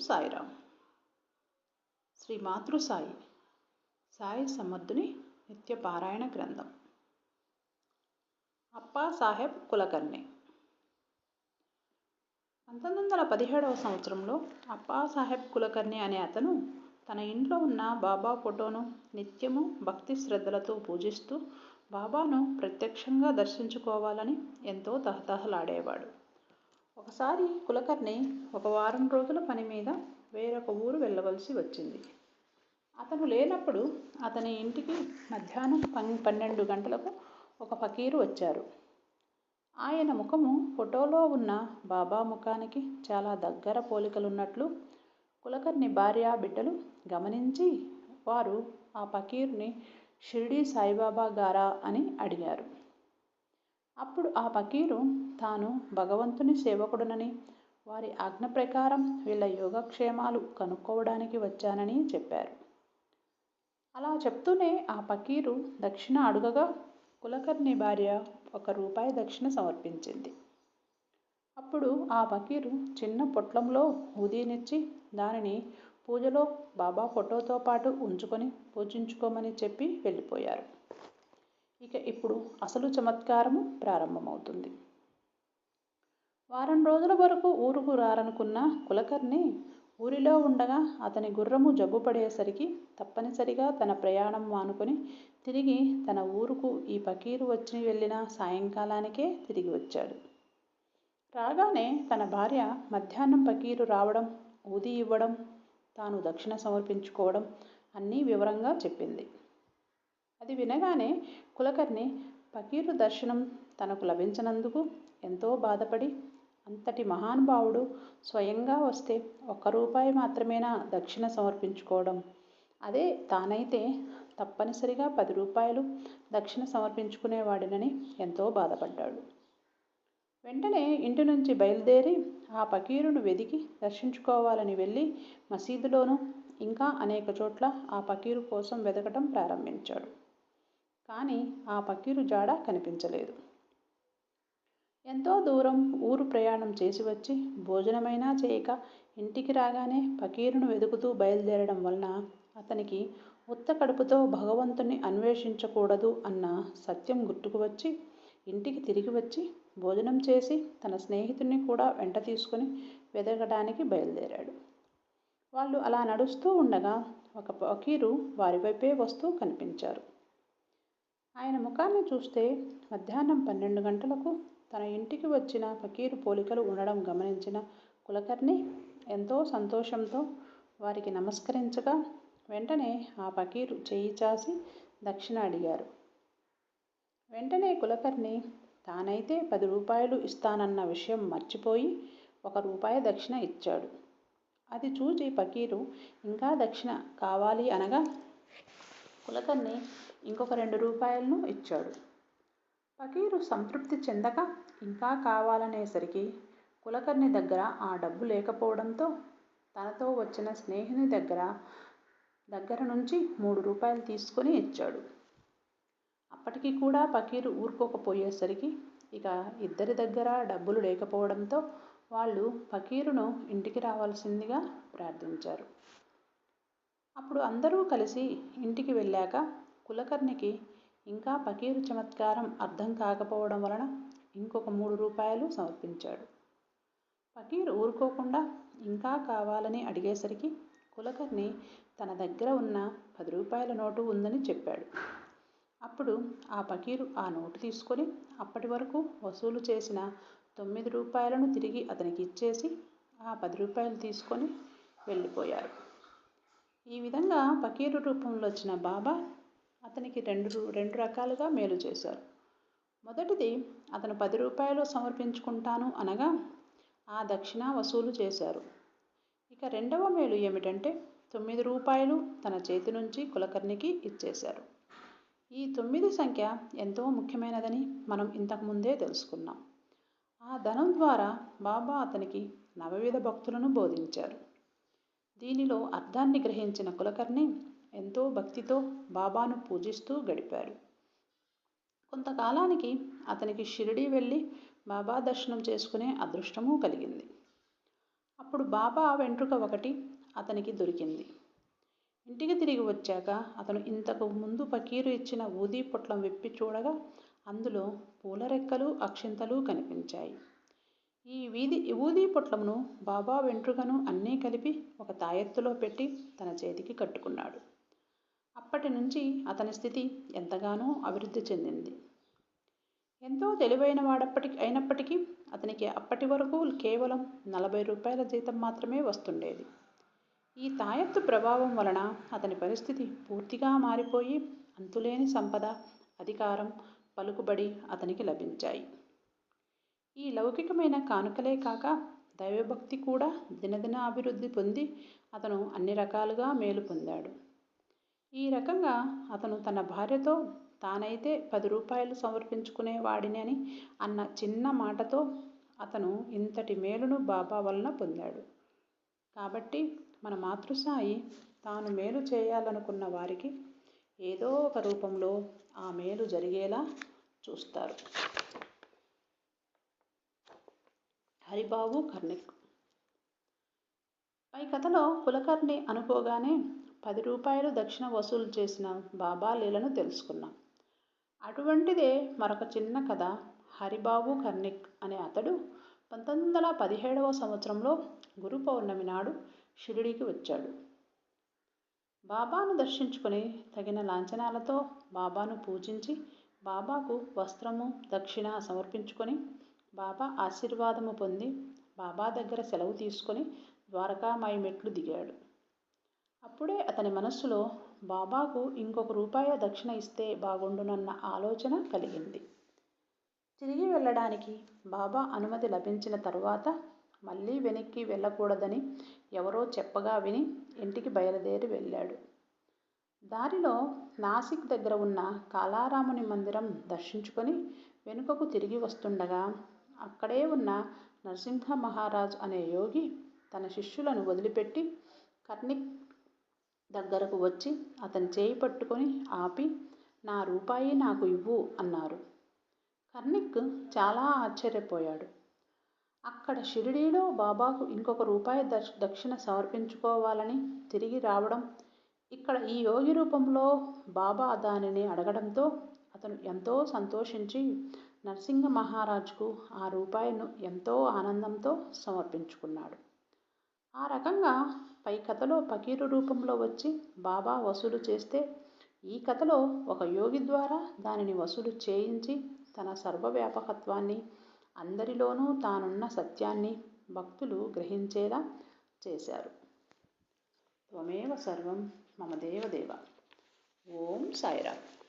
సాయిరామ్. శ్రీ మాతృ సాయి సాయి సమర్థుని నిత్య పారాయణ గ్రంథం. అప్పా సాహెబ్ కులకర్ణి. పంతొమ్మిది వందల పదిహేడవ సంవత్సరంలో అప్పా సాహెబ్ కులకర్ణి అనే అతను తన ఇంట్లో ఉన్న బాబా ఫోటోను నిత్యము భక్తి శ్రద్ధలతో పూజిస్తూ బాబాను ప్రత్యక్షంగా దర్శించుకోవాలని ఎంతో తహతహలాడేవాడు. ఒకసారి కులకర్ణి ఒక వారం రోజుల పని మీద వేరొక ఊరు వెళ్ళవలసి వచ్చింది. అతను లేనప్పుడు అతని ఇంటికి మధ్యాహ్నం పన్ పన్నెండు గంటలకు ఒక ఫకీరు వచ్చారు. ఆయన ముఖము ఫోటోలో ఉన్న బాబా ముఖానికి చాలా దగ్గర పోలికలున్నట్లు కులకర్ణి భార్య బిడ్డలు గమనించి వారు ఆ ఫకీర్ని షిరిడీ సాయిబాబా గారా అని అడిగారు. అప్పుడు ఆ ఫకీరు తాను భగవంతుని సేవకుడునని వారి ఆజ్ఞ ప్రకారం వీళ్ళ యోగక్షేమాలు కనుక్కోవడానికి వచ్చానని చెప్పారు. అలా చెప్తూనే ఆ ఫకీరు దక్షిణ అడుగగా కులకర్ణి భార్య ఒక రూపాయి దక్షిణ సమర్పించింది. అప్పుడు ఆ ఫకీరు చిన్న పొట్లంలో ఊదీనిచ్చి దానిని పూజలో బాబా ఫోటోతో పాటు ఉంచుకొని పూజించుకోమని చెప్పి వెళ్ళిపోయారు. ఇక ఇప్పుడు అసలు చమత్కారము ప్రారంభమవుతుంది. వారం రోజుల వరకు ఊరుకు రారనుకున్న కులకర్ణి ఊరిలో ఉండగా అతని గుర్రము జబ్బు పడేసరికి తప్పనిసరిగా తన ప్రయాణం మానుకొని తిరిగి తన ఊరుకు ఈ పకీరు వచ్చి వెళ్ళిన సాయంకాలానికే తిరిగి వచ్చాడు. రాగానే తన భార్య మధ్యాహ్నం పకీరు రావడం ఊది ఇవ్వడం తాను దక్షిణ సమర్పించుకోవడం అన్నీ వివరంగా చెప్పింది. అది వినగానే కులకర్ణి పకీరు దర్శనం తనకు లభించనందుకు ఎంతో బాధపడి అంతటి మహానుభావుడు స్వయంగా వస్తే ఒక్క రూపాయి మాత్రమేనా దక్షిణ సమర్పించుకోవడం? అదే తానైతే తప్పనిసరిగా పది రూపాయలు దక్షిణ సమర్పించుకునేవాడినని ఎంతో బాధపడ్డాడు. వెంటనే ఇంటి నుంచి బయలుదేరి ఆ పకీరును వెదికి దర్శించుకోవాలని వెళ్ళి మసీదులోనూ ఇంకా అనేక చోట్ల ఆ పకీరు కోసం వెతకటం ప్రారంభించాడు. కానీ ఆ పకీరు జాడ కనిపించలేదు. ఎంతో దూరం ఊరు ప్రయాణం చేసి వచ్చి భోజనమైనా చేయక ఇంటికి రాగానే పకీరును వెతుకుతూ బయలుదేరడం వలన అతనికి ఉత్త కడుపుతో భగవంతుని అన్వేషించకూడదు అన్న సత్యం గుర్తుకు వచ్చి ఇంటికి తిరిగి వచ్చి భోజనం చేసి తన స్నేహితుడిని కూడా వెంట తీసుకుని వెతకడానికి బయలుదేరాడు. వాళ్ళు అలా నడుస్తూ ఉండగా ఒక పకీరు వారి వైపే వస్తూ కనిపించారు. ఆయన ముఖాన్ని చూస్తే మధ్యాహ్నం పన్నెండు గంటలకు తన ఇంటికి వచ్చిన ఫకీరు పోలికలు ఉండడం గమనించిన కులకర్ణి ఎంతో సంతోషంతో వారికి నమస్కరించగా వెంటనే ఆ ఫకీరు చేయి చాసి దక్షిణ అడిగారు. వెంటనే కులకర్ణి తానైతే పది రూపాయలు ఇస్తానన్న విషయం మర్చిపోయి ఒక రూపాయి దక్షిణ ఇచ్చాడు. అది చూచి ఫకీరు ఇంకా దక్షిణ కావాలి అనగా? కులకర్ణి ఇంకొక రెండు రూపాయలను ఇచ్చాడు. ఫకీరు సంతృప్తి చెందక ఇంకా కావాలనేసరికి కులకర్ణి దగ్గర ఆ డబ్బు లేకపోవడంతో తనతో వచ్చిన స్నేహితుని దగ్గర దగ్గర నుంచి మూడు రూపాయలు తీసుకొని ఇచ్చాడు. అప్పటికి కూడా ఫకీరు ఊరుకోకపోయేసరికి ఇక ఇద్దరి దగ్గర డబ్బులు లేకపోవడంతో వాళ్ళు ఫకీరును ఇంటికి రావాల్సిందిగా ప్రార్థించారు. అప్పుడు అందరూ కలిసి ఇంటికి వెళ్ళాక కులకర్ణికి ఇంకా పకీరు చమత్కారం అర్థం కాకపోవడం వలన ఇంకొక మూడు రూపాయలు సమర్పించాడు. పకీరు ఊరుకోకుండా ఇంకా కావాలని అడిగేసరికి కులకర్ణి తన దగ్గర ఉన్న పది రూపాయల నోటు ఉందని చెప్పాడు. అప్పుడు ఆ పకీరు ఆ నోటు తీసుకొని అప్పటి వరకు వసూలు చేసిన తొమ్మిది రూపాయలను తిరిగి అతనికి ఇచ్చేసి ఆ పది రూపాయలు తీసుకొని వెళ్ళిపోయారు. ఈ విధంగా పకీరు రూపంలో వచ్చిన బాబా అతనికి రెండు రెండు రకాలుగా మేలు చేశారు. మొదటిది అతను పది రూపాయలు సమర్పించుకుంటాను అనగా ఆ దక్షిణ వసూలు చేశారు. ఇక రెండవ మేలు ఏమిటంటే తొమ్మిది రూపాయలు తన చేతి నుంచి కులకర్ణికి ఇచ్చేశారు. ఈ తొమ్మిది సంఖ్య ఎంతో ముఖ్యమైనదని మనం ఇంతకుముందే తెలుసుకున్నాం. ఆ ధనం ద్వారా బాబా అతనికి నవవిధ భక్తులను బోధించారు. దీనిలో అర్థాన్ని గ్రహించిన కులకర్ణి ఎంతో భక్తితో బాబాను పూజిస్తూ గడిపారు. కొంతకాలానికి అతనికి షిరిడీ వెళ్ళి బాబా దర్శనం చేసుకునే అదృష్టము కలిగింది. అప్పుడు బాబా వెంట్రుక ఒకటి అతనికి దొరికింది. ఇంటికి తిరిగి వచ్చాక అతను ఇంతకు ముందు పకీరు ఇచ్చిన ఊదీ పొట్లం విప్పి చూడగా అందులో పూల రెక్కలు అక్షింతలు కనిపించాయి. ఈ వీధి ఊదీ పొట్లమును బాబా వెంట్రుకను అన్నీ కలిపి ఒక తాయెత్తులో పెట్టి తన చేతికి కట్టుకున్నాడు. అప్పటి నుంచి అతని స్థితి ఎంతగానో అభివృద్ధి చెందింది. ఎంతో తెలివైన వాడప్పటికి అయినప్పటికీ అతనికి అప్పటి వరకు కేవలం నలభై రూపాయల జీతం మాత్రమే వస్తుండేది. ఈ తాయత్తు ప్రభావం వలన అతని పరిస్థితి పూర్తిగా మారిపోయి అంతులేని సంపద అధికారం పలుకుబడి అతనికి లభించాయి. ఈ లౌకికమైన కానుకలే కాక దైవభక్తి కూడా దినదిన అభివృద్ధి పొంది అతను అన్ని రకాలుగా మేలు పొందాడు. ఈ రకంగా అతను తన భార్యతో తానైతే పది రూపాయలు సమర్పించుకునేవాడినని అన్న చిన్న మాటతో అతను ఇంతటి మేలును బాబా వలన పొందాడు. కాబట్టి మన మాతృసాయి తాను మేలు చేయాలనుకున్న వారికి ఏదో ఒక రూపంలో ఆ మేలు జరిగేలా చూస్తారు. హరిబాబు కర్ణిక్. పై కథలో కులకర్ణి అనుకోగానే పది రూపాయలు దక్షిణ వసూలు చేసిన బాబా లీలను తెలుసుకున్నాం. అటువంటిదే మరొక చిన్న కథ హరిబాబు కర్ణిక్ అనే అతడు పంతొమ్మిది వందల పదిహేడవ సంవత్సరంలో గురు పౌర్ణమి నాడు షిరిడీకి వచ్చాడు. బాబాను దర్శించుకొని తగిన లాంఛనాలతో బాబాను పూజించి బాబాకు వస్త్రము దక్షిణ సమర్పించుకొని బాబా ఆశీర్వాదము పొంది బాబా దగ్గర సెలవు తీసుకొని ద్వారకామాయి మెట్లు దిగాడు. అప్పుడే అతని మనస్సులో బాబాకు ఇంకొక రూపాయి దక్షిణ ఇస్తే బాగుండునన్న ఆలోచన కలిగింది. తిరిగి వెళ్ళడానికి బాబా అనుమతి లభించిన తరువాత మళ్ళీ వెనక్కి వెళ్ళకూడదని ఎవరో చెప్పగా విని ఇంటికి బయలుదేరి వెళ్ళాడు. దారిలో నాసిక్ దగ్గర ఉన్న కాలారాముని మందిరం దర్శించుకొని వెనుకకు తిరిగి వస్తుండగా అక్కడే ఉన్న నరసింహ మహారాజ్ అనే యోగి తన శిష్యులను వదిలిపెట్టి కర్ణిక్ దగ్గరకు వచ్చి అతని చేయి పట్టుకొని ఆపి నా రూపాయి నాకు ఇవ్వు అన్నారు. కర్ణిక్ చాలా ఆశ్చర్యపోయాడు. అక్కడ షిరిడీలో బాబాకు ఇంకొక రూపాయి దక్ష దక్షిణ సమర్పించుకోవాలని తిరిగి రావడం ఇక్కడ ఈ యోగి రూపంలో బాబా దానిని అడగడంతో అతను ఎంతో సంతోషించి నరసింహ మహారాజుకు ఆ రూపాయిను ఎంతో ఆనందంతో సమర్పించుకున్నాడు. ఆ రకంగా పై కథలో పకీరు రూపంలో వచ్చి బాబా వసూలు చేస్తే ఈ కథలో ఒక యోగి ద్వారా దానిని వసూలు చేయించి తన సర్వవ్యాపకత్వాన్ని అందరిలోనూ తానున్న సత్యాన్ని భక్తులు గ్రహించేలా చేశారు. త్వమేవ సర్వం మమ దేవదేవ. ఓం సాయిరామ్.